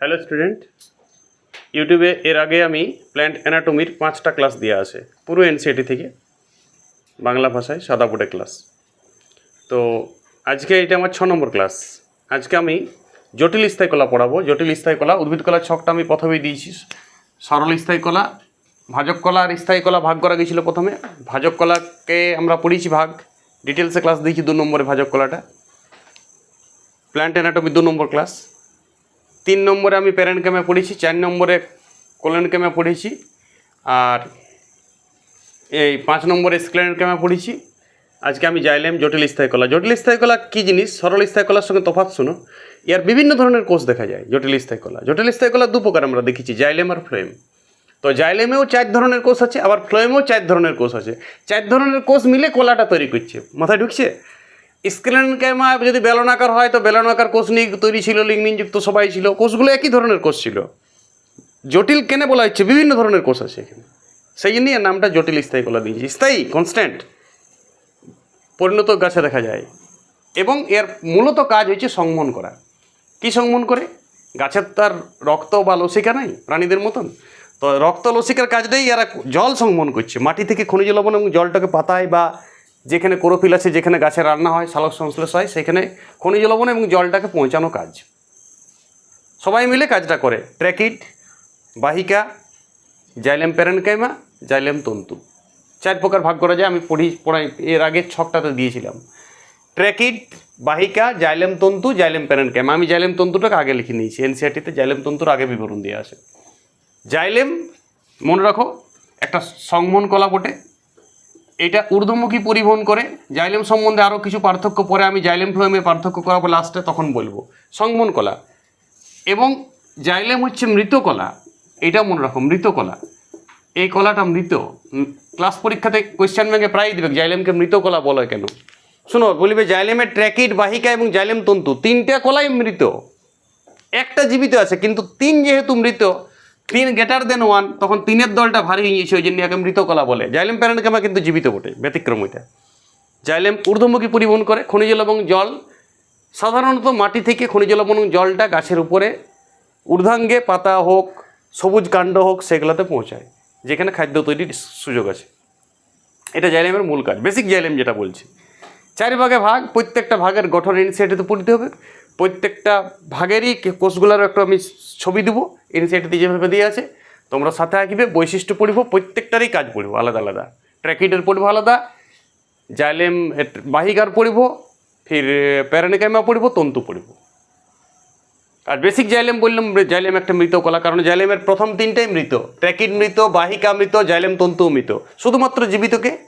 Hello student ইউটিউবে এর আগে আমি প্ল্যান্ট অ্যানাটমির পাঁচটা ক্লাস দেওয়া আছে, পুরো এনসিআরটি থেকে, বাংলা ভাষায় সাদা ক্লাস তো আজকে এটা আমার ছ নম্বর ক্লাস আজকে আমি জটিল স্থায়ী কলা পড়াবো। জটিল স্থায়ী কলা, উদ্ভিদ কলার ছকটা আমি প্রথমেই দিয়েছি। সরল স্থায়ী কলা, ভাজক কলা আর স্থায়ী কলা ভাগ করা গেছিল প্রথমে। ভাজক কলাকে আমরা পড়িয়েছি ভাগ। ডিটেলসে ক্লাস দিয়েছি দু নম্বরে ভাজক কলাটা। প্ল্যান্ট অ্যানাটমি দু নম্বর ক্লাস তিন নম্বরে আমি প্যারেন্ট ক্যামে পড়েছি, চার নম্বরে কোলেন ক্যামে পড়েছি, আর এই পাঁচ নম্বরে স্ক্লেন ক্যামে পড়েছি। আজকে আমি যাইলাম জটিল স্থায়ী কলা জটিল স্থায়ী কলা কী জিনিস? সরল স্থায়ী কলার সঙ্গে তফাৎ শুনো। ইয়ার বিভিন্ন ধরনের কোষ দেখা যায়, জটিল স্থায়ী কলা জটিল স্থায়ী কলা দু প্রকার আমরা দেখেছি জাইলেম আর ফ্লোয়েম তো জাইলেমেও চার ধরনের কোষ আছে, আবার ফ্লোয়েমেও চার ধরনের কোষ আছে। চার ধরনের কোষ মিলে কলাটা তৈরি করছে। মাথায় ঢুকছে? স্ক্লেন ক্যামা যদি বেলন আকার হয়, তো বেলন আকার কোষ নিয়ে তৈরি ছিল লিঙ্গনিনযুক্ত সবাই ছিল, কোষগুলো একই ধরনের কোষ ছিল। জটিল কেনে বলা হচ্ছে, বিভিন্ন ধরনের কোষ আছে এখানে। সেই জন্যই নামটা জটিল স্থায়ী কলা দিয়েছি স্থায়ী কনস্ট্যান্ট পরিণত গাছে দেখা যায়। এবং এর মূলত কাজ হচ্ছে সংবহন করা। কি সংবহন করে? গাছের তার রক্ত বা লসিকা নাই, প্রাণীদের মতন। তো রক্ত লসিকার কাজটাই এরা জল সংবহন করছে। মাটি থেকে খনিজ লবণ এবং জলটাকে পাতায় বা যেখানে কোরোফিল আছে, যেখানে গাছে রান্না হয়, সালোক সংশ্লেষ হয়, সেখানে খনিজ লবণ এবং জলটাকে পৌঁছানো কাজ। সবাই মিলে কাজটা করে। ট্র্যাকিট, বাহিকা, জাইলেম প্যারেনকাইমা, জাইলেম তন্তু। চার প্রকার ভাগ করা যায়, আমি পড়ি, পড়াই, এর আগে ছকটাতে দিয়েছিলাম। ট্র্যাকিট, বাহিকা, জাইলেম তন্তু, জাইলেম প্যারেনকাইমা। আমি জাইলেম তন্তুটাকে আগে লিখে নিয়েছি। এনসিআরটিতে জাইলেম তন্তুর আগে বিবরণ দিয়ে আসে জাইলেম, মনে রাখো, একটা সংবহন কলা বটে। এটা ঊর্ধ্বমুখী পরিবহন করে, জাইলেম সম্বন্ধে আরও কিছু পার্থক্য পরে আমি জাইলেম ফ্লোয়েমের পার্থক্য করাবো লাস্টে তখন বলব। সংবন কলা। এবং জাইলেম হচ্ছে মৃত কলা। এটা মনে রাখো, মৃত কলা। এই কলাটা মৃত। ক্লাস পরীক্ষাতে কোয়েশ্চেন ব্যাংকে প্রায় দেবে, জাইলেমকে মৃত কলা বলে কেন? শোনো, বলিবে জাইলেমের ট্র্যাকিড বাহিকা এবং জাইলেম তন্তু, তিনটা কলাই মৃত। একটা জীবিত আছে, কিন্তু তিন যেহেতু মৃত তিন গ্রেটার দেন ওয়ান তখন তিনের দলটা ভারী হয়ে গিয়েছে ওই জন্য একে মৃত কলা বলে। জাইলেম প্যারেন্টকামা কিন্তু জীবিত বটে, ব্যতিক্রম এটা। জাইলেম ঊর্ধ্বমুখী পরিবহন করে, খনিজ লবণ জল, সাধারণত মাটি থেকে খনিজ লবণ জলটা গাছের উপরে, ঊর্ধ্বাঙ্গে পাতা হোক, সবুজ কাণ্ড হোক, সেগুলোতে পৌঁছায়, যেখানে খাদ্য তৈরির সুযোগ আছে। এটা জাইলেমের মূল কাজ, বেসিক জাইলেম যেটা বলছি। চার ভাগে ভাগ প্রত্যেকটা ভাগের গঠন ইনসিয়াটিতে পড়তে হবে। প্রত্যেকটা ভাগেরই কে- কোষগুলোর একটু আমি ছবি দেবো। ইনসিয়াটিতে যেভাবে দিয়ে আছে, তোমরা সাথে আঁকিবে, বৈশিষ্ট্য পড়িব, প্রত্যেকটারই কাজ পড়িব, আলাদা আলাদা। ট্র্যাকিডের পড়িব আলাদা জাইলেম বাহিকার পড়িব, ফির প্যারানিকাইমা পড়িব, তন্তু পড়িব। আর বেসিক জাইলেম বললাম জাইলেম একটা মৃত কলা, কারণ জাইলেমের প্রথম তিনটাই মৃত। ট্র্যাকিড মৃত, বাহিকা মৃত জাইলেম তন্তু মৃত। শুধুমাত্র জীবিতকে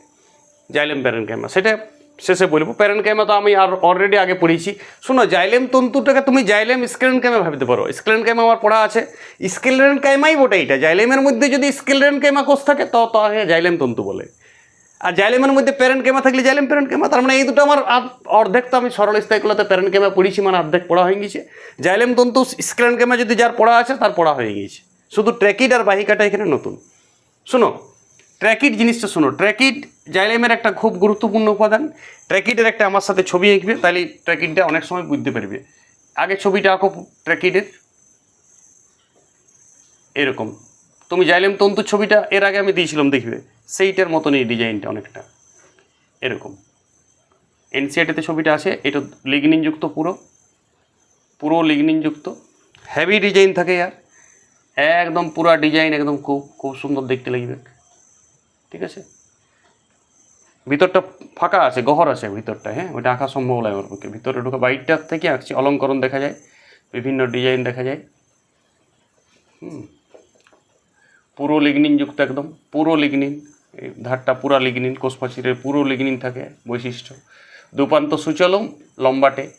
জাইলেম প্যারেনকাইমা সেটা শেষে বলব প্যারেনকাইমা তো আমি আর অলরেডি আগে পড়েছি। শোনো জাইলেম তন্তুটাকে তুমি জাইলেম স্কেলেনকাইমা ভাবতে পারো। স্কেলেনকাইমা আমার পড়া আছে। স্কেলেনকাইমাই বটে এটা। জাইলেমের মধ্যে যদি স্কেলেনকাইমা কোষ থাকে, তো তাকে জাইলেম তন্তু বলে। আর জাইলেমের মধ্যে প্যারেন্ট কেমা থাকলে জাইলেম প্যারেন্ট কেমা তার মানে এই দুটো আমার অর্ধেক তো আমি সরল স্থায়ীগুলোতে প্যারেন্ট কেমা পড়েছি মানে অর্ধেক পড়া হয়ে গেছে। জাইলেম তন্তু স্কেলেন কেমা যদি যার পড়া আছে, তার পড়া হয়ে গিয়েছে শুধু ট্র্যাকিড আর বাহিকাটা এখানে নতুন। শোনো ট্র্যাকিড জিনিসটা শোনো, ট্র্যাকিট জাইলেমের একটা খুব গুরুত্বপূর্ণ উপাদান। ট্র্যাকিটের একটা আমার সাথে ছবি আঁকবে, তাহলে ট্র্যাকিডটা অনেক সময় বুঝতে পারবে। আগে ছবিটা আঁকো ট্র্যাকিটের। এরকম। তুমি জাইলেম তন্তুর ছবিটা এর আগে আমি দিয়েছিলাম, দেখবে? সেইটার মতন এই ডিজাইনটা অনেকটা। এরকম। এনসিআরটিতে ছবিটা আছে, এটা লিগনিনযুক্ত পুরো। পুরো লিগনিনযুক্ত। হেভি ডিজাইন থাকে আর একদম পুরা ডিজাইন একদম খুব খুব সুন্দর দেখতে লাগবে। ঠিক আছে? ভিতরটা ফাঁকা আছে গহর আছে ভিতরটা হ্যাঁ? ওইটা আঁকা সম্ভব নয় আমার পক্ষে। ভিতরে ঢুকে বাইরটার থেকে আঁকছি, অলঙ্করণ দেখা যায়, বিভিন্ন ডিজাইন দেখা যায়। হুম। পুরো লিগনিন যুক্ত একদম, পুরো লিগনিন এই ধারটা পুরা লিগনিন কোষপাচিরের পুরো লিগনিন থাকে, বৈশিষ্ট্য। দুপান্ত সুচলম, লম্বাটে,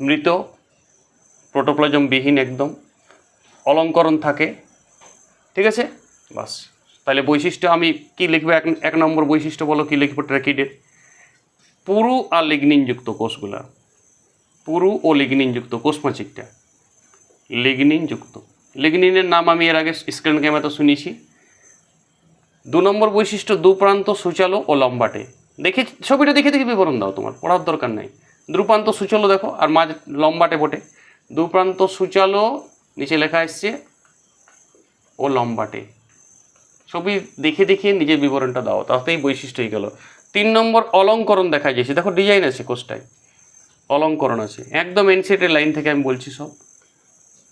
মৃত প্রোটোপ্লাজম বিহীন একদম, অলঙ্করণ থাকে, ঠিক আছে? বাস। তাহলে বৈশিষ্ট্য আমি কি লিখব? এক এক নম্বর বৈশিষ্ট্য বলো, কি লিখব? ট্র্যাকিডের পুরু আর লিগনিনযুক্ত কোষগুলা। পুরু ও লিগনিনযুক্ত কোষপাচিকটা লিগনিন যুক্ত লিগনিনের নাম আমি এর আগে স্ক্রিন ক্যামেরাতে শুনেছি। দু নম্বর বৈশিষ্ট্য দু প্রান্ত সুচালো ও লম্বাটে। দেখে ছবিটা দেখে দেখে বিবরণ দাও তোমার, পড়ার দরকার নাই। দু প্রান্ত সুচালো দেখো, আর মাঝ লম্বাটে বটে। দু প্রান্ত সুচালো, নিচে লেখা এসছে, ও লম্বাটে। ছবি দেখে দেখে নিজের বিবরণটা দাও, তাতেই বৈশিষ্ট্য হয়ে গেল। তিন নম্বর অলঙ্করণ দেখা যাচ্ছে দেখো ডিজাইন আছে কোষটায় অলঙ্করণ আছে। একদম এনসিটের লাইন থেকে আমি বলছি সব।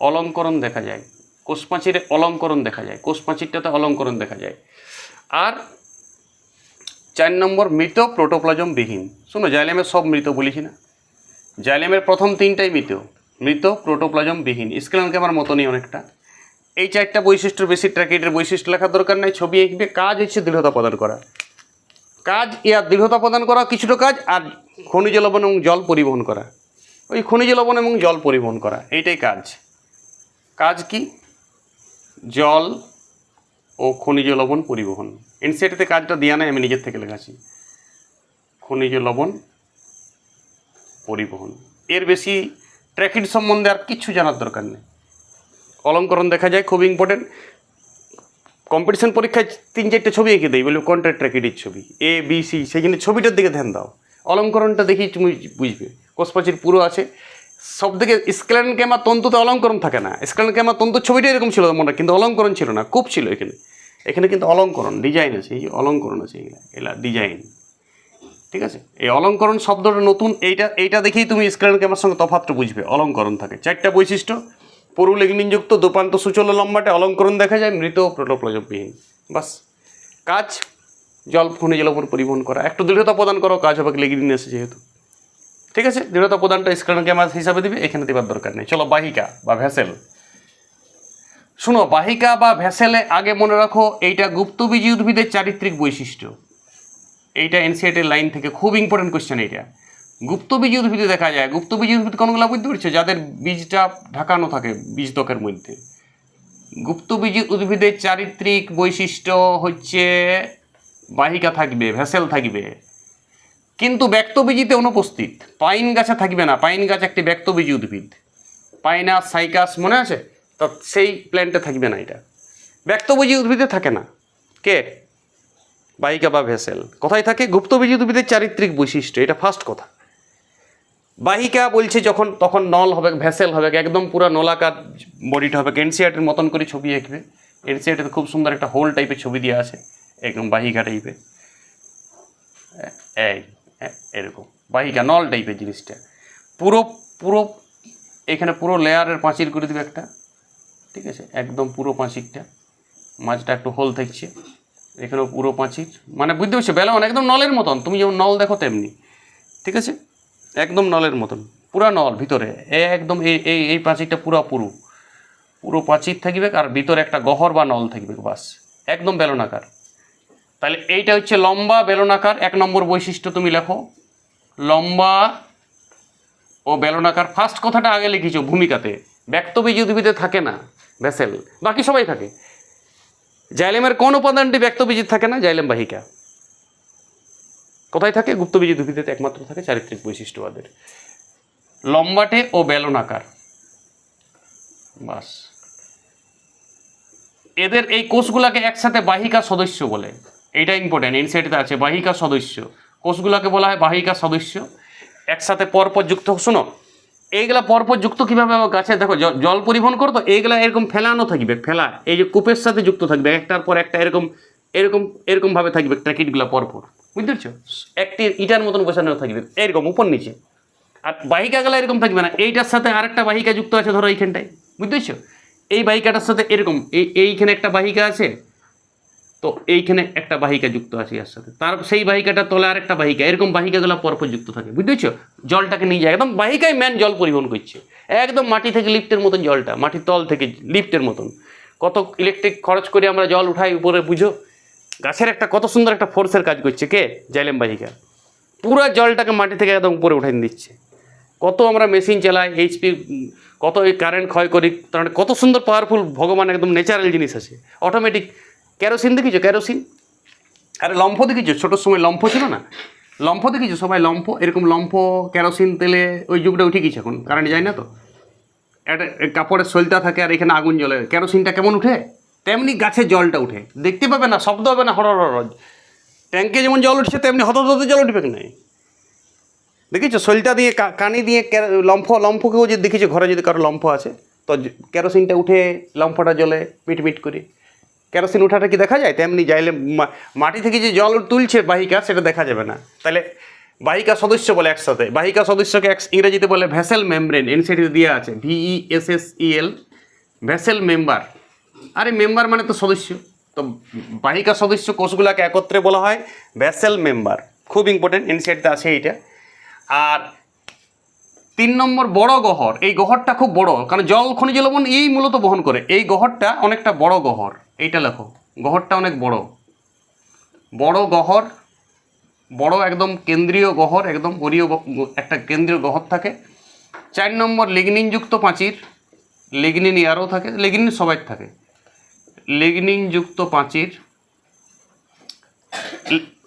অলঙ্করণ দেখা যায়। কোষ পাঁচিরে অলঙ্করণ দেখা যায়। কোষ পাঁচিরটাতে অলঙ্করণ দেখা যায়। আর চার নম্বর মৃত প্রোটোপ্লাজম বিহীন। শোনো, জাইলেমের সব মৃত বলেছি না? জাইলেমের প্রথম তিনটাই মৃত। মৃত প্রোটোপ্লাজম বিহীন। স্কেলন ক্যামার মতনই অনেকটা। এই চারটা বৈশিষ্ট্য বেশি ট্র্যাকেটের বৈশিষ্ট্য লেখার দরকার নাই। ছবি এঁকবে কাজ হচ্ছে দৃঢ়তা প্রদান করা। কাজ ইয়ার দৃঢ়তা প্রদান করা, কিছুটা কাজ আর খনিজ লবণ এবং জল পরিবহন করা। ওই খনিজ লবণ এবং জল পরিবহন করা, এইটাই কাজ। কাজ কি? জল ও খনিজ লবণ পরিবহন। এনসিআরটিতে কাজটা দেওয়া নাই, আমি নিজের থেকে লেখাছি। খনিজ লবণ পরিবহন। এর বেশি ট্র্যাকিট সম্বন্ধে আর কিছু জানার দরকার নেই। অলঙ্করণ দেখা যায়, খুব ইম্পর্টেন্ট কম্পিটিশন পরীক্ষায় তিন চারটে ছবি এঁকে দেয়, বলে কোনটা ট্র্যাকিটির ছবি এ বি সি জন্য ছবিটার দিকে ধ্যান দাও। অলঙ্করণটা দেখেই তুমি বুঝবে, কোষপাচির পুরো আছে। সব থেকে স্ক্যান ক্যামা তন্তুতে অলঙ্করণ থাকে না স্ক্যান ক্যামা তন্তুর ছবিটা এরকম ছিল মনে, কিন্তু অলঙ্করণ ছিল না, খুব ছিল এখানে। এখানে কিন্তু অলঙ্করণ ডিজাইন আছে, এই অলঙ্করণ আছে, এগুলা, এলা ডিজাইন ঠিক আছে? এই অলঙ্করণ শব্দটা নতুন, এইটা এইটা দেখেই তুমি স্ক্যান ক্যামেরার সঙ্গে তফাতটা বুঝবে, অলঙ্করণ থাকে। চারটা বৈশিষ্ট্য পরুলেগনিনযুক্ত দোপান্ত সুচল লম্বাটে অলঙ্করণ দেখা যায়, মৃত প্রোটোপ্লাজমবিহীন বাস। কাজ, জল খনিজ লবণ পরিবহন করা। একটু দৃঢ়তা প্রদান করো, কাজ হবে লেগিন এসে যেহেতু। ঠিক আছে? দৃঢ়তা প্রদানটা স্ক্যান ক্যামেরা হিসাবে দিবে, এখানে দেবার দরকার নেই। চলো, বাহিকা বা ভ্যাসেল। শুনো, বাহিকা বা ভ্যাসেলে আগে মনে রাখো, এইটা গুপ্তবীজী উদ্ভিদের চারিত্রিক বৈশিষ্ট্য। এইটা এনসিআরটির লাইন থেকে খুব ইম্পর্টেন্ট কোশ্চেন এইটা। গুপ্তবীজী উদ্ভিদে দেখা যায় গুপ্তবীজী উদ্ভিদ কোনগুলো বুঝতে পারছ? যাদের বীজটা ঢাকানো থাকে বীজত্বকের মধ্যে। গুপ্তবীজী উদ্ভিদের চারিত্রিক বৈশিষ্ট্য হচ্ছে বাহিকা থাকবে, ভেসেল থাকবে। কিন্তু ব্যক্তবীজিতে অনুপস্থিত। পাইন গাছে থাকবে না। পাইন গাছ একটি ব্যক্তবীজী উদ্ভিদ। পাইনাস, সাইকাস, মনে আছে? তা সেই প্ল্যান্টে থাকবে না এটা। ব্যক্তবীজী উদ্ভিদে থাকে না। কে? বাহিকা বা ভেসেল। কোথায় থাকে গুপ্তবীজী উদ্ভিদের চারিত্রিক বৈশিষ্ট্য, এটা ফার্স্ট কথা। বাহিকা বলছে যখন, তখন নল হবে, ভেসেল হবে, একদম পুরো নলাকার বডিটা হবে। এনসিআরটির মতন করে ছবি আঁকবে এনসিআরটিতে খুব সুন্দর একটা হোল টাইপের ছবি দেওয়া আছে, একদম বাহিকা টাইপের এই, এরকম। বাহিকা, নল টাইপের জিনিসটা। পুরো পুরো, এখানে পুরো লেয়ারের পাঁচির করে দেবে একটা। ঠিক আছে? একদম পুরো পাঁচিরটা মাঝটা একটু হোল থাকছে। এখানেও পুরো পাঁচির মানে বুঝতে পারছ? বেলন একদম নলের মতন। তুমি যেমন নল দেখো তেমনি। ঠিক আছে? একদম নলের মতন, পুরা নল ভিতরে একদম এই এই এই পাঁচিরটা পুরো পুরু। পুরো প্রাচীর থাকবে আর ভিতরে একটা গহর বা নল থাকবে, বাস। একদম বেলনাকার। তাহলে এইটা হচ্ছে লম্বা বেলনাকার, এক নম্বর বৈশিষ্ট্য তুমি লেখো। লম্বা ও বেলনাকার ফার্স্ট কথাটা আগে লিখেছো ভূমিকাতে। ব্যক্তবীজ উদ্ভিদে থাকে না, ভেসেল। বাকি সবাই থাকে। জাইলেমের কোন উপাদানটি ব্যক্তবীজ থাকে না? জাইলেম বাহিকা। কোথায় থাকে? গুপ্তবীজ উদ্ভিদেতে একমাত্র থাকে চারিত্রিক বৈশিষ্ট্যবাদের। লম্বাটে ও বেলনাকার বাস। এদের এই কোষগুলাকে একসাথে বাহিকা সদস্য বলে। এইটা ইম্পর্টেন্ট ইনসাইটে আছে বাহিকা সদস্য। কোষগুলাকে বলা হয় বাহিকা সদস্য। একসাথে পরপর যুক্ত। শোনো, এইগুলা পরপর যুক্ত কীভাবে হবে? গাছে দেখো জল পরিবহন করো তো, এইগুলা এরকম ফেলানো থাকবে, ফেলা। এই যে কূপের সাথে যুক্ত থাকবে, একটার পর একটা এরকম এরকম, এরকমভাবে থাকবে ট্র্যাকিটগুলো পরপর। বুঝতে পারছ? একটি ইটার মতন বসানো থাকবে, এরকম উপর নিচে। আর বাহিকাগুলো এরকম থাকবে না, এইটার সাথে আরেকটা বাহিকা যুক্ত আছে ধরো এইখানটায়, বুঝতে পারছ? এই বাহিকাটার সাথে এরকম, এই এইখানে একটা বাহিকা আছে, তো এইখানে একটা বাহিকা যুক্ত আছে এর সাথে। তার সেই বাহিকাটা তলে আরেকটা বাহিকা, এরকম বাহিকাগুলো পরপর যুক্ত থাকে, বুঝতে পারছ? জলটাকে নিয়ে যায়, একদম বাহিকায় ম্যান জল পরিবহন করছে। একদম মাটি থেকে লিফটের মতন জলটা, মাটির তল থেকে লিফটের মতন। কত ইলেকট্রিক খরচ করে আমরা জল উঠাই, উপরে বুঝো? গাছের একটা কত সুন্দর একটা ফোর্সের কাজ করছে কে? জাইলেম বাহিকা পুরো জলটাকে মাটি থেকে একদম উপরে উঠাই দিচ্ছে। কত আমরা মেশিন চালাই এইচপি কত কারেন্ট ক্ষয় করি, তার মানে কত সুন্দর পাওয়ারফুল ভগবান একদম ন্যাচারাল জিনিস আছে। অটোমেটিক ক্যারোসিন দেখিছো? ক্যারোসিন আরে লম্ফ দেখিছো? ছোটোর সময় লম্ফ ছিল না? লম্ফ দেখিছো? সবাই লম্ফ, এরকম লম্ফ ক্যারোসিন তেলে ওই যুগটা উঠে গেছে এখন। কারেন্ট যায় না তো? একটা কাপড়ের সলতা থাকে আর এখানে আগুন জ্বলে। কেরোসিনটা কেমন উঠে? তেমনি গাছে জলটা উঠে। দেখতে পাবে না, শব্দ হবে না হর হর। ট্যাঙ্কে যেমন জল উঠছে, তেমনি হত হতে জল উঠবে নাই? দেখেছ? সলটা দিয়ে কানি দিয়ে লম্ফ, লম্ফকেও যদি দেখেছ, ঘরে যদি কারও লম্ফ আছে, তো কেরোসিনটা উঠে লম্ফটা জলে মিটমিট করে। কেরোসিন উঠাটা কি দেখা যায়? তেমনি যাইলে মাটি থেকে যে জল তুলছে বাহিকা, সেটা দেখা যাবে না। তাহলে বাহিকা সদস্য বলে একসাথে। বাহিকা সদস্যকে এক ইংরেজিতে বলে ভেসেল মেমব্রেন, এনসিটিতে দেওয়া আছে V E S S E L vessel member. আরে মেম্বার মানে তো সদস্য। তো বাহিকা সদস্য কোষগুলোকে একত্রে বলা হয় ভ্যাসেল মেম্বার খুব ইম্পর্টেন্ট এনসিআরতে আছে এইটা। আর তিন নম্বর বড় গহর, এই গহরটা খুব বড়, কারণ জল, খনিজ লবণ এই মূলত বহন করে। এই গহরটা অনেকটা বড় গহর, এইটা লেখো। গহরটা অনেক বড়। বড় গহর, বড় একদম কেন্দ্রীয় গহর, একদম অরীয় একটা কেন্দ্রীয় গহর থাকে। চার নম্বর লিগনিনযুক্ত পাঁচির লিগনিন ইয়ারও থাকে লিগনিন সবাই থাকে। লিগনিনযুক্ত পাঁচির।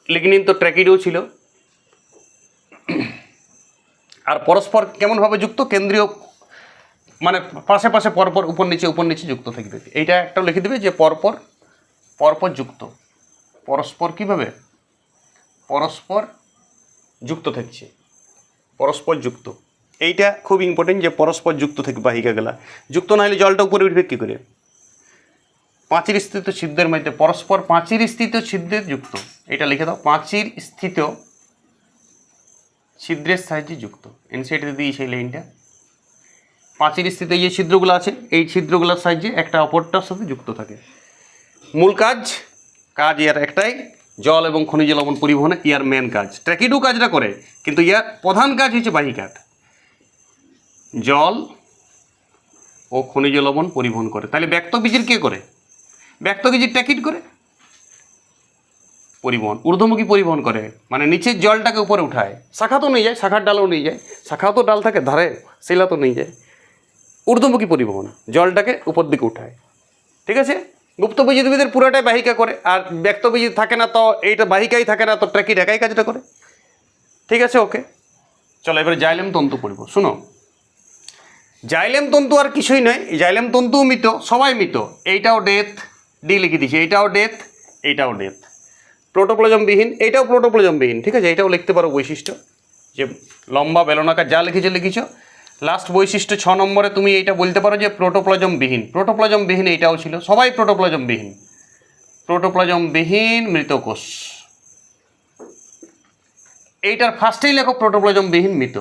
লিগনিন তো ট্র্যাকিডও ছিল। আর পরস্পর কেমনভাবে যুক্ত? কেন্দ্রীয় মানে পাশে পাশে পরপর, উপর নিচে উপর নিচে যুক্ত থাকবে এইটা একটা লিখে দেবে যে পরপর পরপর যুক্ত। পরস্পর কীভাবে? পরস্পর যুক্ত থাকছে। পরস্পর যুক্ত। এইটা খুব ইম্পর্টেন্ট যে পরস্পর যুক্ত থাকবে বাহিকাগুলা যুক্ত না হলে জলটা উপরে উঠবে কী করে? পাঁচির স্থিত ছিদ্রের মধ্যে, পরস্পর পাঁচির স্থিত ছিদ্রের যুক্ত। এটা লিখে দাও পাঁচির স্থিত ছিদ্রের সাহায্যে যুক্ত। এনসাইডে দিই সেই লাইনটা পাঁচির স্থিত যে ছিদ্রগুলো আছে, এই ছিদ্রগুলোর সাহায্যে একটা অপরটার সাথে যুক্ত থাকে। মূল কাজ কাজ ইয়ার একটাই, জল এবং খনিজ লবণ পরিবহনে ইয়ার মেন কাজ। ট্র্যাকিডু কাজটা করে, কিন্তু ইয়ার প্রধান কাজ হচ্ছে বাহিকাট জল ও খনিজ লবণ পরিবহন করে। তাহলে ব্যক্তবীজের কে করে? ব্যক্তবীজের ট্র্যাকিড করে? পরিবহন, ঊর্ধ্বমুখী পরিবহন করে। মানে নিচের জলটাকে উপরে উঠায়। শাখা তো নিয়ে যায়, শাখার ডালও নিয়ে যায়। শাখাও তো ডাল থাকে, ধারে শিলা তো নিয়ে যায়। ঊর্ধ্বমুখী পরিবহন, জলটাকে উপর দিকে উঠায়। ঠিক আছে? গুপ্তবীজ উদ্ভিদের পুরোটাই বাহিকা করে। আর ব্যক্তবীজ থাকে না তো, এইটা বাহিকাই থাকে না, তো ট্র্যাকিড একাই কাজটা করে। ঠিক আছে? ওকে। চলো, এবারে জাইলেম তন্তু পড়ব। শুনো। জাইলেম তন্তু আর কিছুই নয়। জাইলেম তন্তুও মৃত সবাই মৃত এইটাও ডেথ ডি লিখে দিয়েছি এইটাও ডেথ এইটাও ডেথ প্রোটোপ্লজমবিহীন এইটাও প্রোটোপ্লজমবিহীন ঠিক আছে? এইটাও লিখতে পারো বৈশিষ্ট্য। যে লম্বা বেলনাকার যা লিখেছো লিখেছো। লাস্ট বৈশিষ্ট্য ছ নম্বরে তুমি এইটা বলতে পারো যে প্রোটোপ্লজমবিহীন প্রোটোপ্লজমবিহীন এইটাও ছিল। সবাই প্রোটোপ্লজমবিহীন প্রোটোপ্লজমবিহীন মৃত কোষ এইটার ফার্স্টেই লেখো প্রোটোপ্লজমবিহীন মৃত।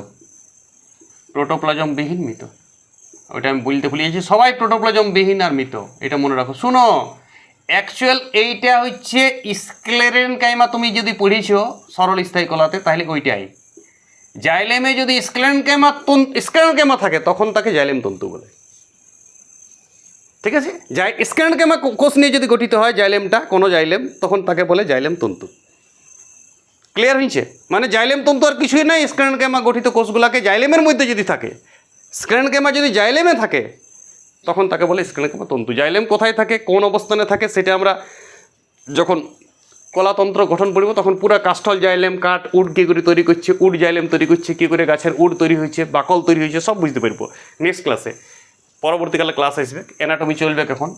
প্রোটোপ্লাজমবিহীন মৃত। ওইটা আমি বলতে ভুলিয়েছি। সবাই প্রোটোপ্লাজমবিহীন আর মৃত। এটা মনে রাখো। শুনো অ্যাকচুয়াল এইটা হচ্ছে স্ক্লেরেন কাইমা তুমি যদি পড়েছো সরল স্থায়ী কলাতে, তাহলে ওইটাই। জাইলেমে যদি স্ক্লেন কেমা স্ক্লেন কেমা থাকে, তখন তাকে জাইলেম তন্তু বলে। ঠিক আছে? যাই স্ক্লেন কেমা কোষ নিয়ে যদি গঠিত হয় জাইলেমটা, কোনো জাইলেম, তখন তাকে বলে জাইলেম তন্তু। ক্লিয়ার হয়েছে মানে জাইলেম তন্তু আর কিছুই নাই স্ক্রেন গঠিত কোষগুলোকে জাইলেমের মধ্যে যদি থাকে। স্ক্রেন যদি জাইলেমে থাকে তখন তাকে বলে স্ক্রেন কেমা তন্তু। জাইলেম কোথায় থাকে, কোন অবস্থানে থাকে, সেটা আমরা যখন কলাতন্ত্র গঠন পড়ব তখন পুরো কাষ্ঠল জাইলেম, কাঠ উড কী করে তৈরি করছে উড জাইলেম তৈরি করছে, কী করে গাছের উড তৈরি হয়েছে, বাকল তৈরি হয়েছে, সব বুঝতে পারব। নেক্সট ক্লাসে পরবর্তীকালে ক্লাস আসবে অ্যানাটমি চলবে এখন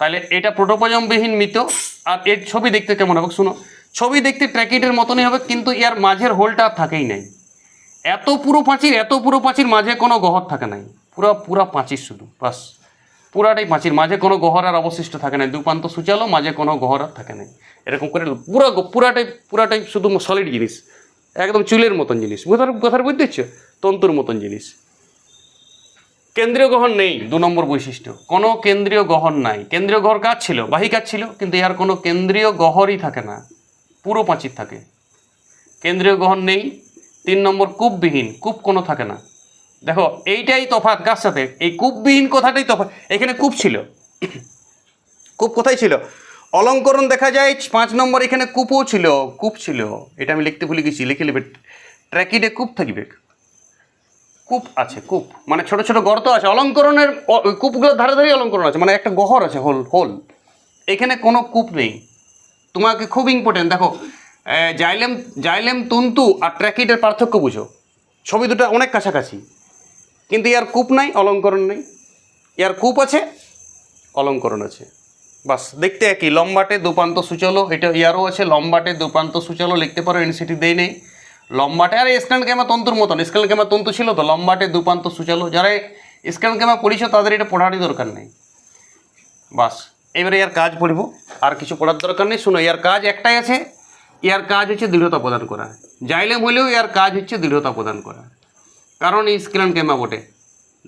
তাহলে এটা প্রোটোপজমবিহীন মৃত, আর এর ছবি দেখতে কেমন হবে? শুনো, ছবি দেখতে ট্র্যাকিটের মতনই হবে, কিন্তু এর মাঝের হোলটা থাকেই নাই। এত পুরো পাঁচির এত পুরো পাঁচির মাঝে কোনো গহর থাকে নাই। পুরো, পুরা পাঁচির শুধু, বাস। পুরাটাই পাঁচির। মাঝে কোনো গহর আর অবশিষ্ট থাকে না দুপান্ত সুচালো, মাঝে কোনো গহর আর থাকে নাই। এরকম করে পুরো পুরাটাই পুরাটাই শুধু সলিড জিনিস। একদম চুলের মতন জিনিস। কথার কথার বুঝতে পারছ? তন্তুর মতন জিনিস। কেন্দ্রীয় গ্রহণ নেই। দু নম্বর বৈশিষ্ট্য। কোনো কেন্দ্রীয় গহর নাই। কেন্দ্রীয় গহর কাজ ছিল বাহিকাজ ছিল, কিন্তু এর কোনো কেন্দ্রীয় গহরই থাকে না। পুরো পাঁচির থাকে। কেন্দ্রীয় গ্রহণ নেই। তিন নম্বর কূপবিহীন। কূপ কোনো থাকে না। দেখো, এইটাই কার সাথে? এই কূপবিহীন কথাটাই তফাৎ। এখানে কূপ ছিল। কূপ কোথায় ছিল? অলঙ্করণ দেখা যায়, পাঁচ নম্বর এখানে কূপও ছিল, কূপ ছিল। এটা আমি লিখতে ভুলে গেছি, লিখে নেবে। ট্র্যাকিডে কূপ থাকবে। কূপ আছে, কূপ। মানে ছোট ছোট গর্ত আছে। অলঙ্করণের কূপগুলোর ধারে ধারেই অলঙ্করণ আছে। মানে একটা গহর আছে, হোল হোল। এখানে কোনো কূপ নেই। তোমাকে খুব ইম্পর্টেন্ট দেখো জাইলেম জাইলেম, তন্তু আর ট্র্যাকিডের পার্থক্য বুঝো। ছবি দুটো অনেক কাছাকাছি। কিন্তু ইয়ার কূপ নাই, অলঙ্করণ নেই। ইয়ার কূপ আছে, অলঙ্করণ আছে। বাস, দেখতে একই। লম্বাটে দুপান্ত সূচলো, এটা ইয়ারও আছে, লম্বাটে দুপান্ত সূচলো, লিখতে পারো, এনসিটি দেই নেই। লম্বাটে, আর স্ক্যান ক্যামা তন্তুর মতন স্ক্যান ক্যামা তন্তু ছিল তো, লম্বাটে দুপান্ত সূচলো। যারা স্ক্যান ক্যামা পড়িছো, তাদের এটা পড়ারই দরকার নেই। বাস, এবারে ইয়ার কাজ পড়ব, আর কিছু পড়ার দরকার নেই। শোনো, ইয়ার কাজ একটাই আছে, ইয়ার কাজ হচ্ছে দৃঢ়তা প্রদান করা। জাইলেম হলেও ইয়ার কাজ হচ্ছে দৃঢ়তা প্রদান করা। কারণ এই স্ক্যান ক্যামা বটে।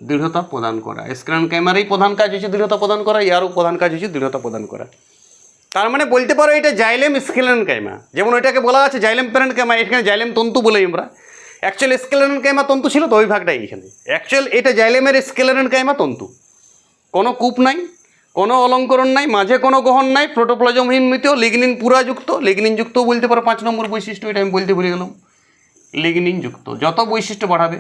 দৃঢ়তা প্রদান করা। স্ক্যান ক্যামেরারই প্রধান কাজ হচ্ছে দৃঢ়তা প্রদান করা ইয়ারও প্রধান কাজ হচ্ছে দৃঢ়তা প্রদান করা। তার মানে বলতে পারো এটা জাইলেম স্কেলেন কাইমা যেমন ওইটাকে বলা আছে জাইলেম প্যারেন্ট কাইমা এখানে জাইলেম তন্তু বলি আমরা। অ্যাকচুয়াল স্কেলেন কাইমা তন্তু ছিল তো ওই ভাগটাই এখানে অ্যাকচুয়াল এটা জাইলেমের স্কেলেন কাইমা তন্তু। কোনো কূপ নাই, কোনো অলঙ্করণ নাই, মাঝে কোনো গহন নাই, প্রোটোপ্লাজমহীন মৃত লিগনিন পুরা যুক্ত। লিগনিন যুক্ত বলতে পারো পাঁচ নম্বর বৈশিষ্ট্য, এটা আমি বলতে ভুলে গেলাম। লিগনিন যুক্ত, যত বৈশিষ্ট্য বাড়াবে।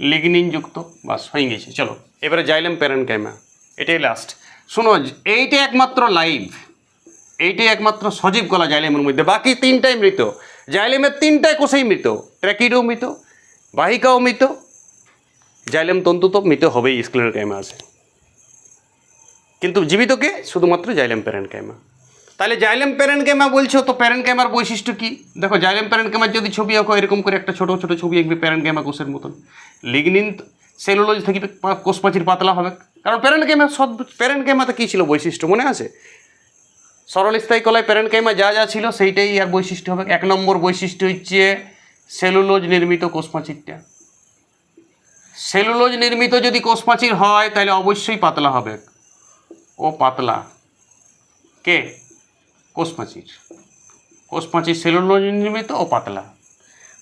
লিগনিন যুক্ত বাস হয়ে গেছে, চলো। এবারে জাইলেম প্যারেন্ট কাইমা এটাই লাস্ট শোনো, এইটা একমাত্র লাইভ এইটাই একমাত্র সজীব কলা জাইলেমের মধ্যে। বাকি তিনটাই মৃত। জাইলেমের তিনটাই কোষেই মৃত। ট্র্যাকিডও মৃত, বাহিকাও মৃত। জাইলেম তন্তু তো মৃত হবেই স্কুলের কাইমা আছে। কিন্তু জীবিতকে শুধুমাত্র জাইলেম প্যারেন্ট কাইমা তাহলে জাইলেম প্যারেন্ট ক্যামা বলছো, তো প্যারেন্ট ক্যামার বৈশিষ্ট্য কি? দেখো, জাইলেম প্যারেন্ট ক্যামার যদি ছবি আঁকো, এরকম করে একটা ছোটো ছোটো ছবি আঁকবে প্যারেন্ট ক্যামা কোষের মতন। লিগনিন সেলুলোজ থাকবে পা- কোষ প্রাচীর পাতলা হবে। কারণ প্যারেন্ট ক্যামা সব প্যারেন্ট ক্যামাতে কী ছিল বৈশিষ্ট্য, মনে আছে? সরল স্থায়ী কলায় প্যারেন্ট ক্যামা যা যা ছিল, সেইটাই আর বৈশিষ্ট্য হবে। এক নম্বর বৈশিষ্ট্য হচ্ছে সেলুলোজ নির্মিত কোষ সেলুলোজ নির্মিত যদি কোষ হয়, তাহলে অবশ্যই পাতলা হবে। ও পাতলা। কে? কোষ প্রাচীর কোষ সেলুলোজ নির্মিত ও পাতলা।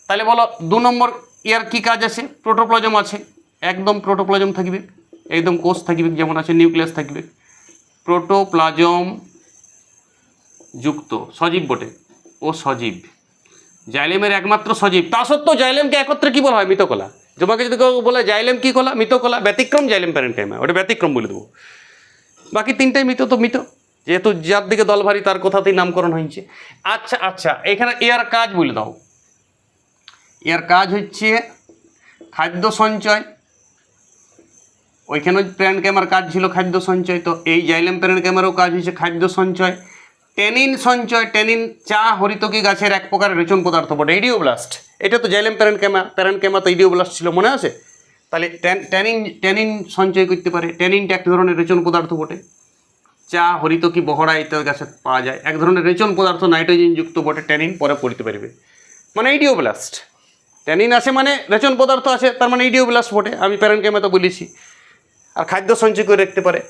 তাহলে বলো, দু নম্বর ইয়ার কি কাজ আছে? প্রোটোপ্লাজম আছে। একদম প্রোটোপ্লাজম থাকবে। একদম কোষ থাকবে, যেমন আছে নিউক্লিয়াস থাকবে। প্রোটোপ্লাজম যুক্ত, সজীব বটে। ও সজীব। জাইলেমের একমাত্র সজীব। তা সত্ত্বেও জাইলেমকে একত্রে কী বলা হয়? মৃতকলা। তোমাকে যদি কেউ বলে জাইলেম কী কলা? মৃতকলা। ব্যতিক্রম জাইলেম প্যারেন্ট টাইমে ওটা ব্যতিক্রম বলে দেবো। বাকি তিনটাই মৃত তো মৃত। যেহেতু যার দিকে দল ভারী, তার কথাতেই নামকরণ হয়েছে। আচ্ছা আচ্ছা এখানে এর কাজ বলে দাও। এর কাজ হচ্ছে খাদ্য সঞ্চয়। ওইখানে প্যারেন্ট ক্যামের কাজ ছিল খাদ্য সঞ্চয়, তো এই জাইলেম প্যারেন্ট ক্যামেরও কাজ হয়েছে খাদ্য সঞ্চয়। টেনিন সঞ্চয়, টেনিন, চা, হরিতকি গাছের এক প্রকার রেচন পদার্থ বটে, ইডিওব্লাস্ট। এটা তো xylem parenchyma parenchyma তো ইডিওব্লাস্ট ছিল, মনে আছে? তাহলে ট্যান- ট্যানিন ট্যানিন সঞ্চয় করতে পারে ট্যানিনটা এক ধরনের রেচন পদার্থ বটে। চা হরিতকি বহড়া ইত্যাদি গাছে পাওয়া যায়। এক ধরনের রেচন পদার্থ নাইট্রোজেন যুক্ত বটে, ট্যানিন পরে পড়তে পারবে। মানে ইডিওব্লাস্ট। ট্যানিন আছে মানে রেচন পদার্থ আছে তার মানে ইডিওব্লাস্ট বটে। আমি প্যারেন্ট ক্যামে তো বলেছি। আর খাদ্য সঞ্চয় করে রাখতে পারে।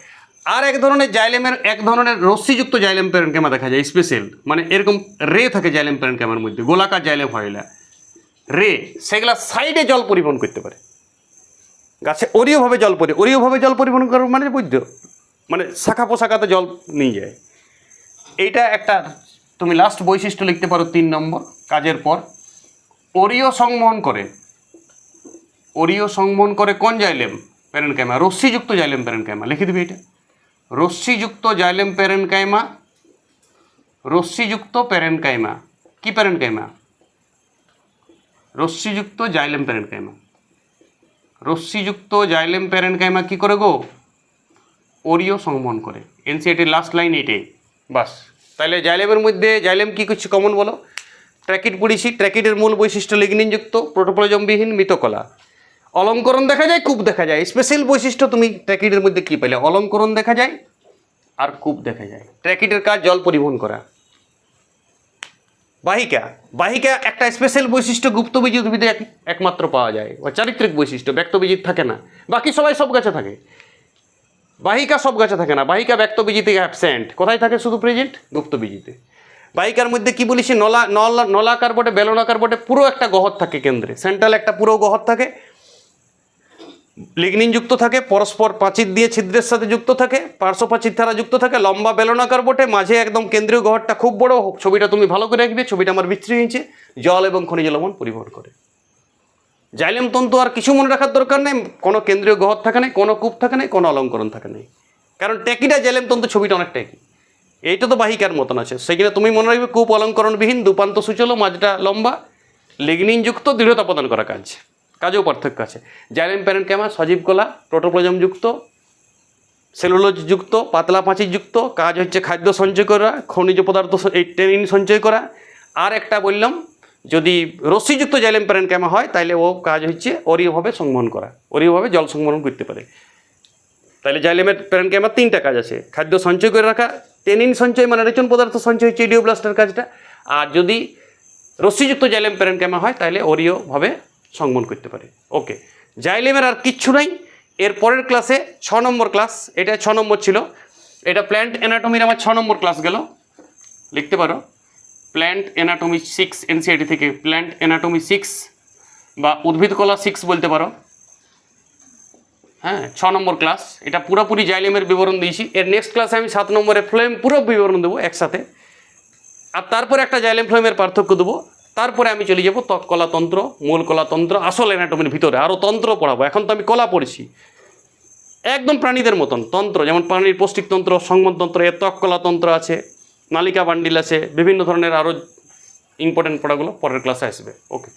আর এক ধরনের জাইলেমের, এক ধরনের রশ্মিযুক্ত জাইলেম প্যারেন্ট ক্যামা দেখা যায়, স্পেশাল। মানে এরকম রে থাকে জাইলেম প্যারেন্ট ক্যামার মধ্যে, গোলাকার জাইলেম হয় না রে, সেগুলা সাইডে জল পরিবহন করতে পারে। গাছে অরীয়ভাবে জল পরি অরীয়ভাবে জল পরিবহন করা মানে বুঝছ মানে শাখা পোশাখাতে জল নিয়ে যায়। এইটা একটা, তুমি লাস্ট বৈশিষ্ট্য লিখতে পারো তিন নম্বর, কাজের পর। অরীয় সংবহন করে। অরীয় সংবহন করে কোন জাইলেম? প্যারেন্ট কাইমা রশ্মিযুক্ত জাইলেম প্যারেন্ট কাইমা লিখে দিবি এটা। রশ্মিযুক্ত জাইলেম প্যারেন্ট কাইমা রশ্মিযুক্ত প্যারেন্ট কাইমা কি প্যারেন্ট কাইমা রশ্মিযুক্ত জাইলেম প্যারেন্ট কাইমা রশ্মিযুক্ত জাইলেম প্যারেন্ট কাইমা কি করে গো? ওরিও সংবহন করে। এনসিআইটির লাস্ট লাইন এটাই বাস। তাহলে জাইলেমের মধ্যে, জাইলেম কী কিছু কমন বলো? ট্র্যাকিট পড়িছি ট্র্যাকিটের মূল বৈশিষ্ট্য লিগনিনযুক্ত প্রোটোপ্লাজমবিহীন মৃতকলা। অলঙ্করণ দেখা যায়, কূপ দেখা যায়। স্পেশাল বৈশিষ্ট্য তুমি ট্র্যাকিটের মধ্যে কী পেলে? অলঙ্করণ দেখা যায় আর কূপ দেখা যায়। ট্র্যাকিটের কাজ জল পরিবহন করা। বাহিকা। বাহিকা একটা স্পেশাল বৈশিষ্ট্য গুপ্তবীজ উদ্ভিদে এক- একমাত্র পাওয়া যায়। বা চারিত্রিক বৈশিষ্ট্য ব্যক্তবীজিত থাকে না। বাকি সবাই সব গাছে থাকে। বাহিকা সব গাছে থাকে না, বাহিকা ব্যক্তবীজিতে অ্যাবসেন্ট কোথায় থাকে শুধু প্রেজেন্ট গুপ্তবীজিতে বাহিকার মধ্যে কি বলিস, নলা নলা নলাকার বটে বেলনাকার বটে পুরো একটা গহর থাকে কেন্দ্রে। সেন্ট্রাল একটা পুরো গহর থাকে। লিগনিন যুক্ত থাকে, পরস্পর প্রাচীর দিয়ে ছিদ্রের সাথে যুক্ত থাকে পার্শ্ব প্রাচীর দ্বারা যুক্ত থাকে, লম্বা বেলনাকার বটে মাঝে একদম কেন্দ্রীয় গহরটা খুব বড়। ছবিটা তুমি ভালো করে রাখবে ছবিটা আমার বিচ্ছিরি হয়েছে। জল এবং খনিজ লবণ পরিবহন করে। জাইলেম তন্তু আর কিছু মনে রাখার দরকার নেই। কোনো কেন্দ্রীয় গহর থাকে নেই, কোনো কূপ থাকে নেই, কোনো অলঙ্করণ থাকে নেই। কারণ ট্যাকিটা জাইলেম তন্তু ছবিটা অনেক ট্যাকি। এইটা তো বাহিকার মতন আছে। সেখানে তুমি মনে রাখবে কূপ অলঙ্করণবিহীন, দুপান্ত সুচল, মাঝটা লম্বা, লিগনিনযুক্ত, দৃঢ়তা প্রদান করা কাজ। কাজেও পার্থক্য আছে। জাইলেম প্যারেন্ট ক্যামা, সজীব কলা, প্রোটোপ্লাজম যুক্ত, সেলুলোজ যুক্ত, পাতলা পাঁচির যুক্ত, কাজ হচ্ছে খাদ্য সঞ্চয় করা, খনিজ পদার্থ এই টেনিন সঞ্চয় করা। আর একটা বললাম যদি রশ্মিযুক্ত জাইলেম প্যারেনক্যামা হয় তাহলে ও কাজ হচ্ছে অরীয়ভাবে সংবহন করা, অরীয়ভাবে জল সংবহন করতে পারে। তাহলে জাইলেমের প্যারেনক্যামার তিনটা কাজ আছে, খাদ্য সঞ্চয় করে রাখা, টেনিন সঞ্চয় মানে রেচন পদার্থ সঞ্চয় হচ্ছে ইডিওব্লাস্টের কাজটা। আর যদি রশ্মিযুক্ত জাইলেম প্যারেনক্যামা হয় তাহলে অরীয়ভাবে সংবহন করতে পারে। ওকে, জাইলেমের আর কিচ্ছু নাই। এর পরের ক্লাসে ছ নম্বর ক্লাস, এটা ছ নম্বর ছিল। এটা প্ল্যান্ট অ্যানাটমির আমার ছ নম্বর ক্লাস গেল। লিখতে পারো? প্ল্যান্ট অ্যানাটমি সিক্স এনসিআইটি থেকে। প্ল্যান্ট অ্যানাটমি সিক্স বা উদ্ভিদ কলা সিক্স বলতে পারো। হ্যাঁ ছ নম্বর ক্লাস। এটা পুরোপুরি জাইলেমের বিবরণ দিয়েছি। এর নেক্সট ক্লাসে আমি সাত নম্বরে ফ্লেম পুরো বিবরণ দেবো একসাথে। আর তারপরে একটা জাইলেম ফ্লেমের পার্থক্য দেবো। তারপরে আমি চলে যাব ত্বক কলাতন্ত্র মূল কলাতন্ত্র আসল অ্যানাটমির ভিতরে। আরও তন্ত্র পড়াবো। এখন তো আমি কলা পড়েছি। একদম প্রাণীদের মতন। তন্ত্র, যেমন প্রাণীর পৌষ্টিকতন্ত্র সংবদতন্ত্র এর ত্বক কলাতন্ত্র আছে। নালিকা বান্ডিল আছে বিভিন্ন ধরনের আরও ইম্পর্টেন্ট পড়াগুলো পরের ক্লাসে আসবে। ওকে